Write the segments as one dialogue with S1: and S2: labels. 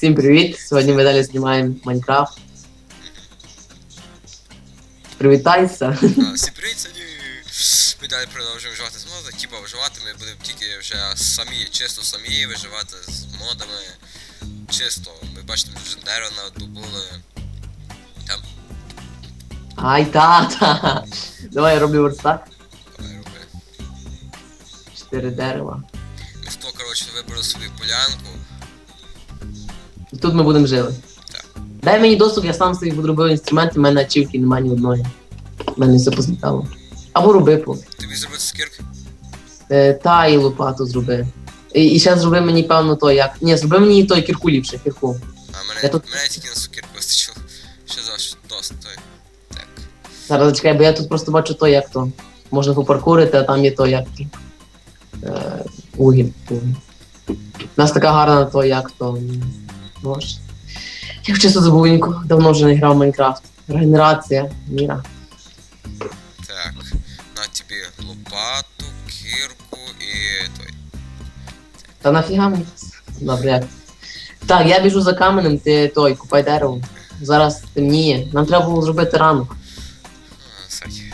S1: Всім привіт! Сьогодні ми далі знімаємо Майнкрафт. Привітайся.
S2: А, Всім привіт, сьогодні ми далі продовжуємо виживати з модами. Типа виживати ми будемо тільки вже самі, чисто самі виживати з модами. Чисто. Ми бачите, ми вже дерево надобули. Там,
S1: Ай, та-та. Давай я роблю верстак.
S2: давай роби.
S1: Чотири дерева.
S2: Ми хто, коротше, вибрали свою полянку.
S1: Тут ми будемо жили.
S2: Так.
S1: Дай мені доступ, я сам собі подробив інструменти, в мене ачівки немає ні одної. В мене все позлітало. Або роби по.
S2: Тобі зробити скірки?
S1: Е, та і лопату зроби. І, і ще зроби мені, певно, то як. Ні, зроби мені і той кірку ліпше, кірку.
S2: А мене,
S1: Я тут-
S2: мене тільки на сукірку вистачило. Ще за досить той. Так.
S1: Зараз зачекай, бо я тут просто бачу то, як то. Можна попаркурити, а там є то, як то. Е, угіль. угіль. У нас така гарна то, як то. м, Боже. Я чисто забувенько, давно вже не грав в Майнкрафт. Регенерація, міра.
S2: Так. На тобі лопату, кірку і той.
S1: Та нафіга мені? Добре. Так, я біжу за каменем, ти той, купай дерево. Зараз темніє. Нам треба було зробити ранок.
S2: Кстати.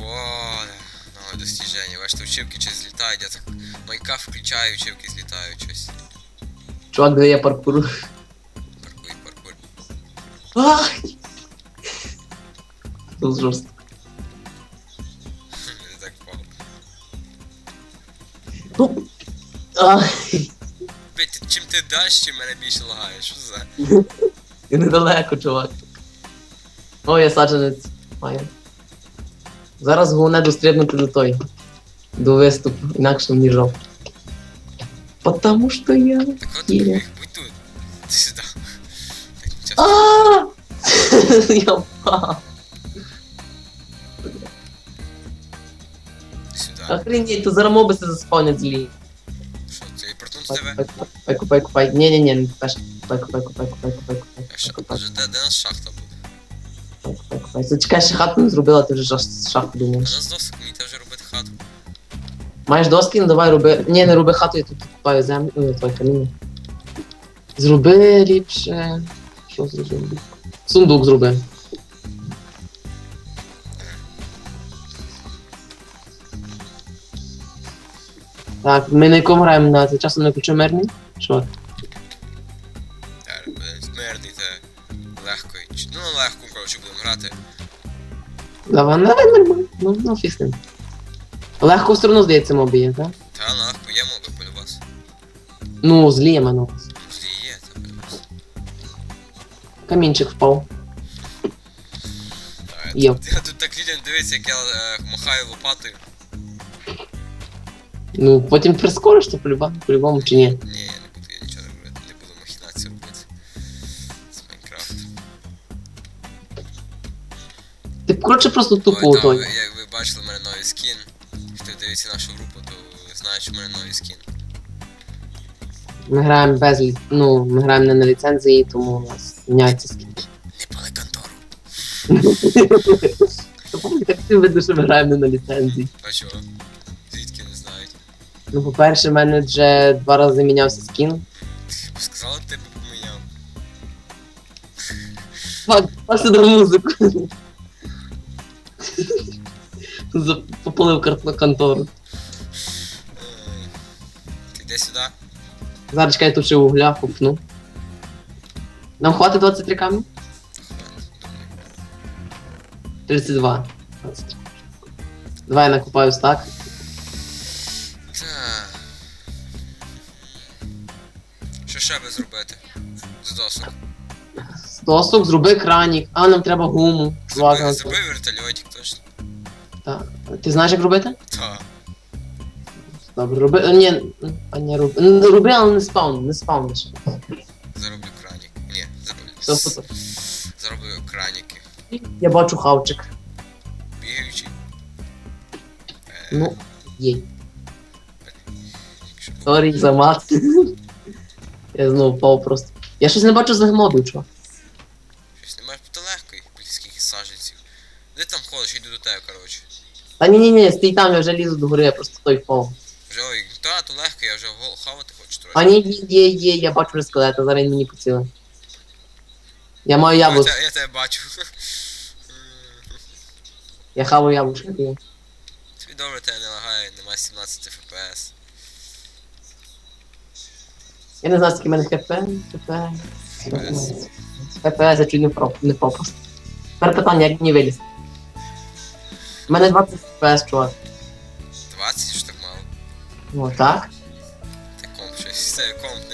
S2: О, нове достіження. Бачите, учебки щось злітають, я так Майнкрафт включаю, учебки злітають щось.
S1: Чувак, де я паркуру. Ай! Тут жорстко.
S2: Я так впав.
S1: Ну. Ай!
S2: Блять, ти- чим ти далі, чим мене більше лагає, що за?
S1: І недалеко, чувак. О, я саджанець. Маю. Зараз головне дострібнути до той. До виступу, інакше мені жов. Потому що я.
S2: Так от
S1: Є.
S2: будь тут. Ти сюди. Так, нічого.
S1: А! Я впав. Охренеть, то зараз моби се заспавнять злі.
S2: Що, це і протон з тебе?
S1: купай, купай, купай. Ні, ні, ні, не. Купай, купай, купай, купай, купай, купай.
S2: А що,
S1: Купай,
S2: вже де, де нас шахта буде?
S1: купай, купай, купай. Зачекай, ще хату не зробила, ти вже шах- шахту думаєш.
S2: нас досить, мені треба вже робити хату.
S1: Маєш доски, ну давай роби. Ні, не роби хату, я тут купаю землю. Ой, той каміння. Зроби ліпше. Що зроби? Сундук зроби. Так, ми на якому граємо на цей часом не включимо мирний? Що?
S2: Мирний та легко. Ну, легко, коротше, будемо грати.
S1: Давай, давай нормально. Ну, ну ним. Легко все одно здається мобі є, так?
S2: Та легко, є моби полю вас.
S1: Ну, злі я мене. Камінчик впав. Є.
S2: Тут так людям дивиться, як я е, махаю лопатою.
S1: Ну, потім прискориш, то по-любому, по-любому чи ні.
S2: Ні, я не буду, я нічого не робити, не буду махінації робити. З Майнкрафту.
S1: Ти коротше просто тупо
S2: Ой,
S1: той.
S2: як ви бачили, в мене новий скін. Хто дивиться нашу групу, то знає, що в мене новий скін.
S1: Ми граємо без лі- ну, ми граємо не на ліцензії, тому у нас міняється скін.
S2: Не пали контору.
S1: Ти видно, що ми граємо не на ліцензії?
S2: А чого? Звідки не знають?
S1: Ну, по-перше, в мене вже два рази мінявся скін.
S2: Ти б сказала, ти б поміняв.
S1: Фак, паси до музику. За- Попалив картну контору.
S2: Ей. Ти йди сюди.
S1: Зараз чекай, тут ще угля купну. Нам хватить 23 камні? 32. 23. Давай я накупаю стак.
S2: Так. Що ще би зробити? З досок.
S1: Досок, зроби кранік. А, нам треба гуму.
S2: Зроби, зроби вертольотик точно.
S1: так. Ти знаєш, як робити?
S2: Та.
S1: Добре, роби. А, ні, а не роби. Ну, роби, але не спаун, не спауниш. Фото.
S2: Зароблю краніки.
S1: Я бачу хавчик.
S2: Бігаючий. Е,
S1: Ну, є.
S2: якщо
S1: Сорі за мат. Я знову впав просто. Я щось не бачу з мобів, чувак.
S2: Щось немає то легко, їх, блін, скільки саженців. Де там ходиш, йду до тебе, коротше.
S1: Та ні, ні, ні, стій там, я вже лізу до гори, я просто той впав.
S2: Вже ой, та, то легко, я вже хавати хочу трохи.
S1: А ні, ні, є, є, я бачу вже скелета, зараз він мені поцілив. Я маю
S2: Я,
S1: яблуко,
S2: те- я тебе бачу.
S1: я хаваю яблучко.
S2: Тобі добре тебе не лагає, нема 17 FPS.
S1: Я не знаю, скільки в мене хп, хп. ХП я чуть не проп, не попасть. Тепер питання, як мені виліз. У мене 20 FPS, чувак.
S2: 20 ж так мало.
S1: Ну так.
S2: Ти комп щось. Це комп не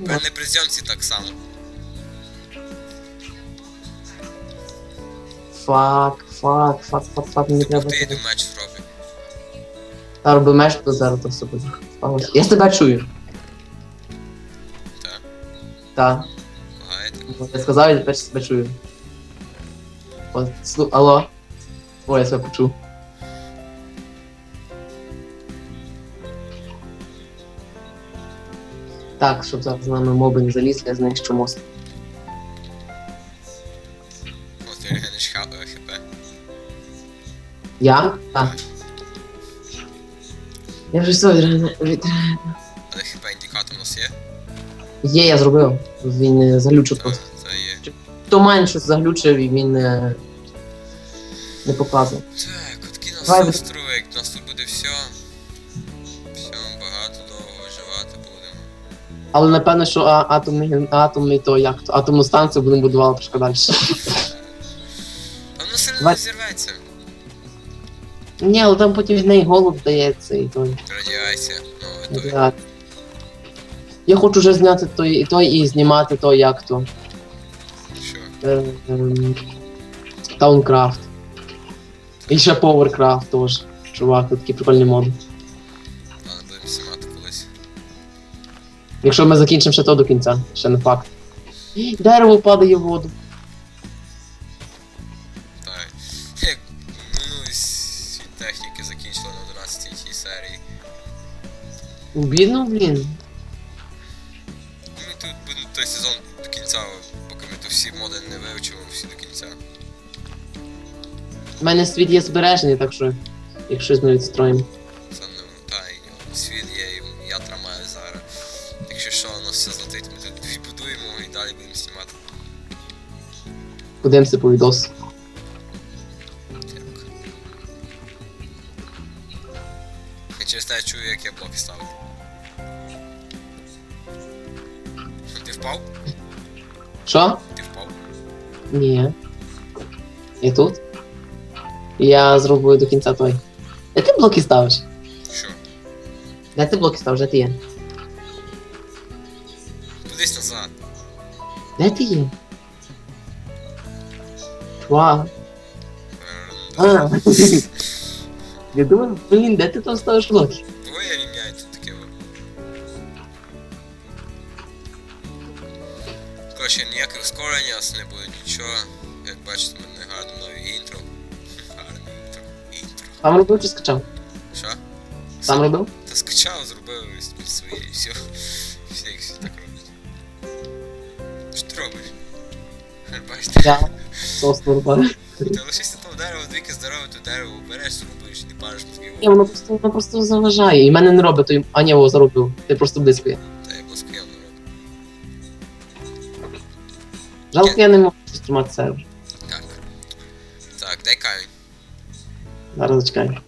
S2: мене, при зйомці так само.
S1: Фак, фак, фак, фак, фак, мені треба.
S2: Ти йду меч зроблю.
S1: Та роби меш, то зараз то все буде. Я тебе чую.
S2: Так?
S1: Так.
S2: Лагаєте?
S1: Я сказав, я тепер себе чую. От, слу... Алло. О, я себе почув. Так, щоб зараз з нами моби не залізли, я знищу мост.
S2: От ти регенеш хп.
S1: Я? Так. Я вже все відрегене- від...
S2: Але хп індикатор у нас є.
S1: Є, я зробив. Він е, заглючив просто.
S2: та є.
S1: То мене щось заглючив і він е, не показує.
S2: Так, от такий
S1: Давай, Але напевно, що а, атомний, атомний то як то, атомну станцію будемо будувати трошки далі.
S2: Воно сильно
S1: Давай.
S2: не зірветься.
S1: Ні, але там потім від неї голод дається і той.
S2: Радіація. Ну, той.
S1: Я, я хочу вже зняти той, і той і знімати то як то.
S2: Що?
S1: Е, ем, Таункрафт. І ще Поверкрафт теж. Чувак, тут такі прикольні моди. Якщо ми закінчимо ще то до кінця, ще не факт. Дерево падає в воду.
S2: Так. Як минулі світ техніки закінчили на 11 серії.
S1: Бідно, блін.
S2: Ми тут будемо той сезон до кінця, поки ми тут всі моди не вивчимо, всі до кінця.
S1: У мене світ є збережений, так що якщо з не відстроїмо. Подивимося по відосу.
S2: Так. Я через те чую, як я блоки ставлю. Ти впав?
S1: Що?
S2: Ти впав?
S1: Ні. І тут? Я зроблю до кінця той. Де ти блоки ставиш?
S2: Що?
S1: Де ти блоки ставиш? Де ти є?
S2: Кудись назад.
S1: Де ти є? Вау. А. Я думаю, блін, де ти там ставиш блоки?
S2: Твоє рівняє тут таке. Коротше, ніяких ускорень, нас не буде нічого. Як бачите, в мене гарне нове інтро. Гарне інтро. Інтро.
S1: Сам робив чи скачав?
S2: Що?
S1: Сам робив?
S2: Та скачав, зробив і своє і все. Всі всі так роблять. Що ти робиш? Бачите?
S1: Я. Просто робив.
S2: Ти лишишся там двіки здорове, то дерево береш, рубиш, не париш мозгів.
S1: Ні, воно просто, воно просто заважає. І мене не робить, то й- а ні, його заробив. Ти просто близько є.
S2: Та я близько явно роблю.
S1: Жалко, я не можу стримати сервер.
S2: Так. Так, дай камінь.
S1: Зараз зачекай.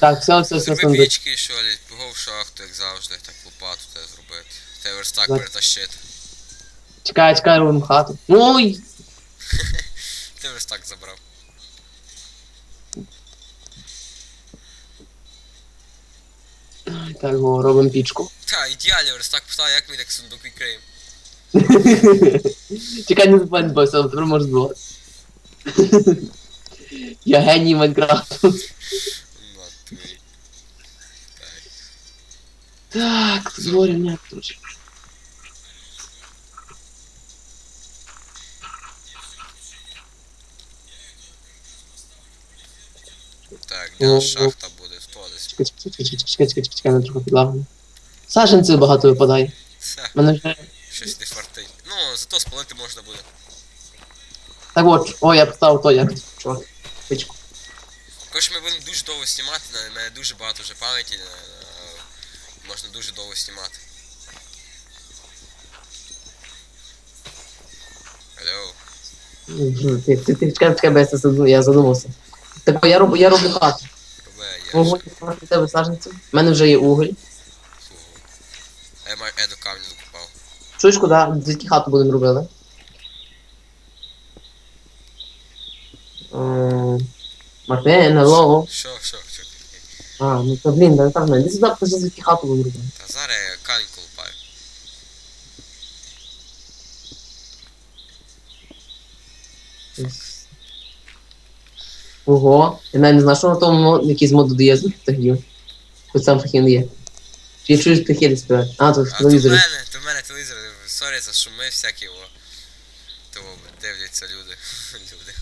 S1: Так, все, все, все,
S2: Зроби
S1: все.
S2: пічки, що ли, погов в шахту, як завжди, так лопату те зробити. Те верстак
S1: Так.
S2: перетащити.
S1: Чекай, чекай, робимо хату. Ой!
S2: Ти верстак забрав.
S1: Так, о, робимо пічку.
S2: Та, ідеально, верстак поставив, як ми так сундук відкриємо.
S1: Чекай, не забудь, бо все, тепер можеш збивати. Я геній Майнкрафту.
S2: Так.
S1: Так, трошки.
S2: Так, де нас шахта буде? Хто десь?
S1: Чекай, чекай, чекай, чекай, чекай, чекай, чекай, мене трохи підлагано. Саженців багато випадає. Мене вже...
S2: щось не фартить. Ну, зато спалити можна буде.
S1: Так от, о, я поставив то як, чувак. Пичку.
S2: Також ми будемо дуже довго знімати, на мене дуже багато вже пам'яті, е, можна дуже довго знімати. Алло.
S1: Ти, ти, ти чекай, чекай, бо я, це задум- я задумався. Так я роблю, я роблю хату. Вогонь у тебе саженці. У мене вже є уголь.
S2: А я маю еду камінь докупав.
S1: Чуєш, куди? Звідки хату будемо робити? Ем, Мартин, hello.
S2: Що, що, що?
S1: А, ну то блін, да так не. Іди сюди, покажи, звідки хату будемо робити.
S2: Та зараз я камінь колупаю.
S1: Ого. Я навіть не знаю, що на тому мо- якийсь мод додає звук птахів. Хоч сам не є. Чи я птахи десь співають? А, то в
S2: А то в
S1: телевізорі.
S2: мене, то в мене телевізор, сорі за шуми всякі, о. Того дивляться люди. люди.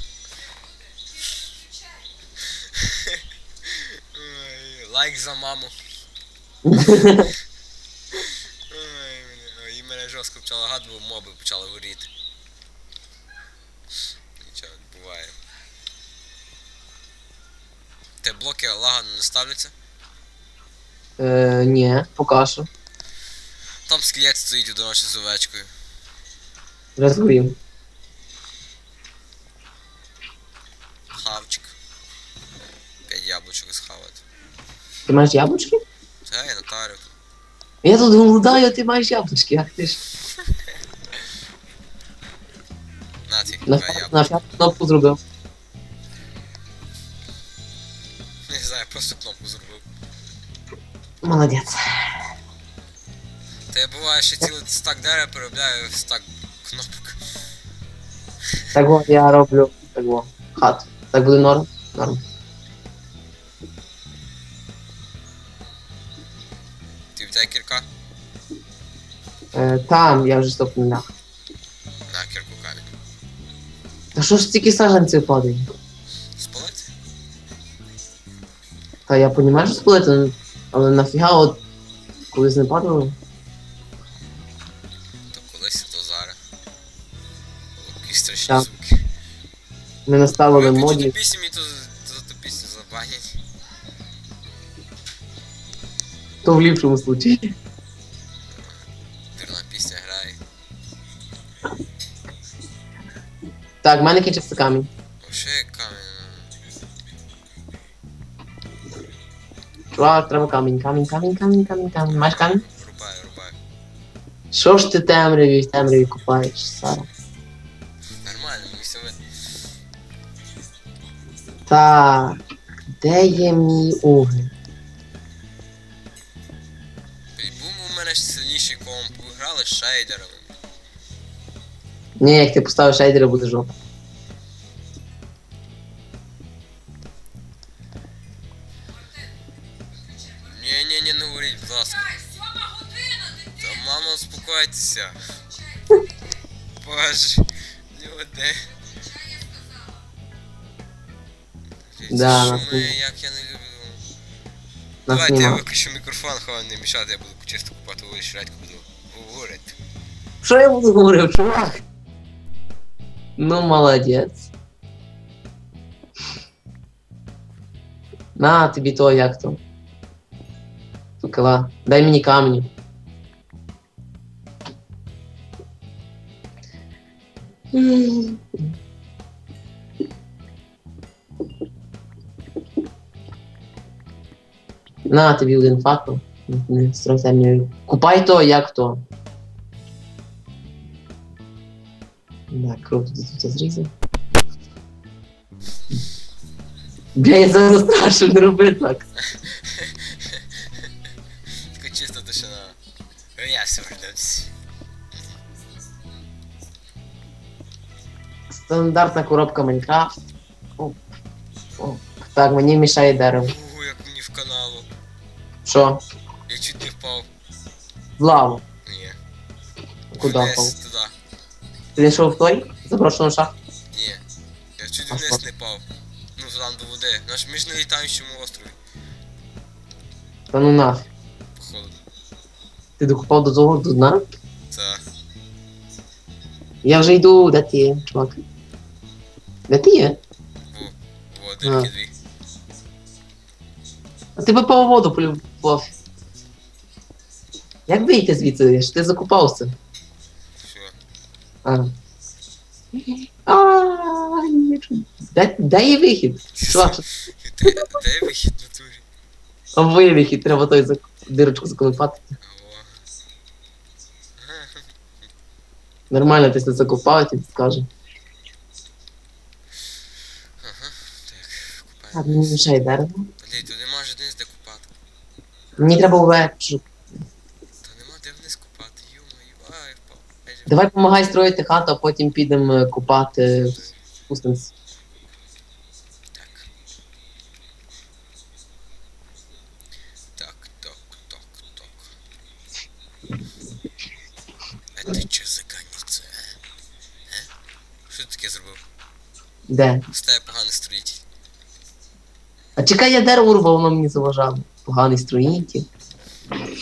S2: Ой, Лайк за маму. Ой, мене- ой, і мене жорстко почало гад, бо моби почали горіти. Нічого, буває. Те блоки лага не ставляться?
S1: Е, ні, поки що.
S2: Там скелет стоїть одиночі з овечкою.
S1: Розгорів.
S2: Хавчик. П'ять яблучок схавати.
S1: Ти маєш яблучки?
S2: Та я натарив.
S1: Я тут голодаю, а ти маєш яблучки, як ти ж.
S2: На
S1: На, п'яту кнопку зробив. Молодець.
S2: Та я буває ще цілий стак дерева переробляю в стак кнопок.
S1: Так от я роблю так во, хату. Так буде норм? Норм.
S2: Ти в тебе кірка?
S1: Е, там я вже стоп не ляг.
S2: На кірку камінь.
S1: Та що ж тільки саженців падає?
S2: Спалити?
S1: Та я понімаю, що сплити, ну, але нафіга от колись не падало.
S2: То колись, то зараз. О, Які страшні
S1: Так.
S2: звуки.
S1: Ми наставили
S2: Виключи ту
S1: моді.
S2: пісню, мені то то за ту пісню забанять.
S1: То в ліпшому случаї.
S2: Дурна пісня грає.
S1: Так, в мене кінчився камінь. Чувак, треба камінь, камінь, камінь, камінь, камінь, камінь. Маєш камінь?
S2: Рубаю, рубаю.
S1: Що ж ти темряві, в темряві купаєш, Сара?
S2: Нормально, все видно.
S1: Так, де є мій?
S2: Блін, Був у мене ж сильніший комп, грали з шейдерами.
S1: Ні, як ти поставиш шейдери, буде жопа.
S2: Ці
S1: Да,
S2: шуми,
S1: нахуй.
S2: як я не люблю.
S1: Нас
S2: Давайте я
S1: нема.
S2: виключу мікрофон, хай не мішати, я буду чисто купати вулиць, редьку буду говорити.
S1: Що я буду говорив, чувак? Ну, молодець. На, тобі то, як то. Сукала, дай мені камню. На тобі один факел. Стройся мені. Купай то, як то. Да, круто ти тут зрізав. Бля, я зараз страшно не роби так.
S2: Така чиста тишина. Я все вернусь.
S1: Стандартна коробка Майнкрафт. Оп. Оп. Так, мені мішає дерево. Що?
S2: Я чуть не впав.
S1: В лаву.
S2: Ні.
S1: Куди
S2: Вниз,
S1: впав?
S2: туди.
S1: Ти знайшов в той? Заброшену шахту?
S2: Ні. Я чуть
S1: А
S2: вниз
S1: що?
S2: не впав. Ну, там до води. Наш ми ж на літаючому острові,
S1: Та ну нафіг.
S2: походу.
S1: Ти докупав до того до дна?
S2: Та.
S1: Я вже йду, де ти є, чувак? Де ти є?
S2: Во, во, дирки
S1: А.
S2: дві.
S1: А ти би по воду полюбов. Як вийти звідси? Ж ти закупався.
S2: Все.
S1: А. А, нічого. Де, де є вихід? Чувак,
S2: Де, де вихід в натурі?
S1: а ви вихід, треба той зак... дирочку заколупати.
S2: О.
S1: Нормально, ти закопав, тобі скаже.
S2: Ага, так,
S1: Так,
S2: купаємо.
S1: мені мішає дерево.
S2: Блін, тут нема ж вниз де купати.
S1: Мені треба увечу.
S2: Та нема де вниз купати, ю-мою, ай, впав.
S1: Давай допомагай строїти хату, а потім підемо е, купати спустимось.
S2: Так. Так, так, так, так. А ти чо заганіться, а? Е? Що ти таке зробив?
S1: Де?
S2: Тебе поганий строїтель.
S1: А чекай, я дерево рубав, воно мені заважало. Поганий строїтель.
S2: Поганий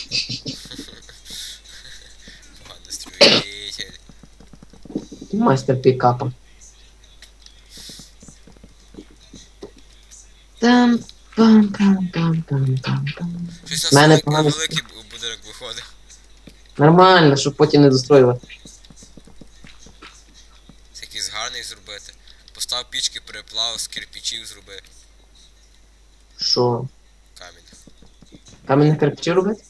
S2: строїтель.
S1: Майстер пікапа. Там пам пам пам пам пам пам.
S2: Щось у нас
S1: Мене
S2: великий,
S1: поганий
S2: великий бу- будинок виходить.
S1: Нормально, щоб потім не достроювати.
S2: Це якийсь гарний зробити. Постав пічки, переплав, з кирпичів зроби.
S1: Що?
S2: Камінь.
S1: Кам'яних кирпичів робити?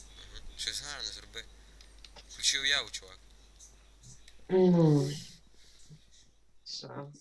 S2: Щось гарне зроби. Включи уяву, чувак.
S1: М. Шанс.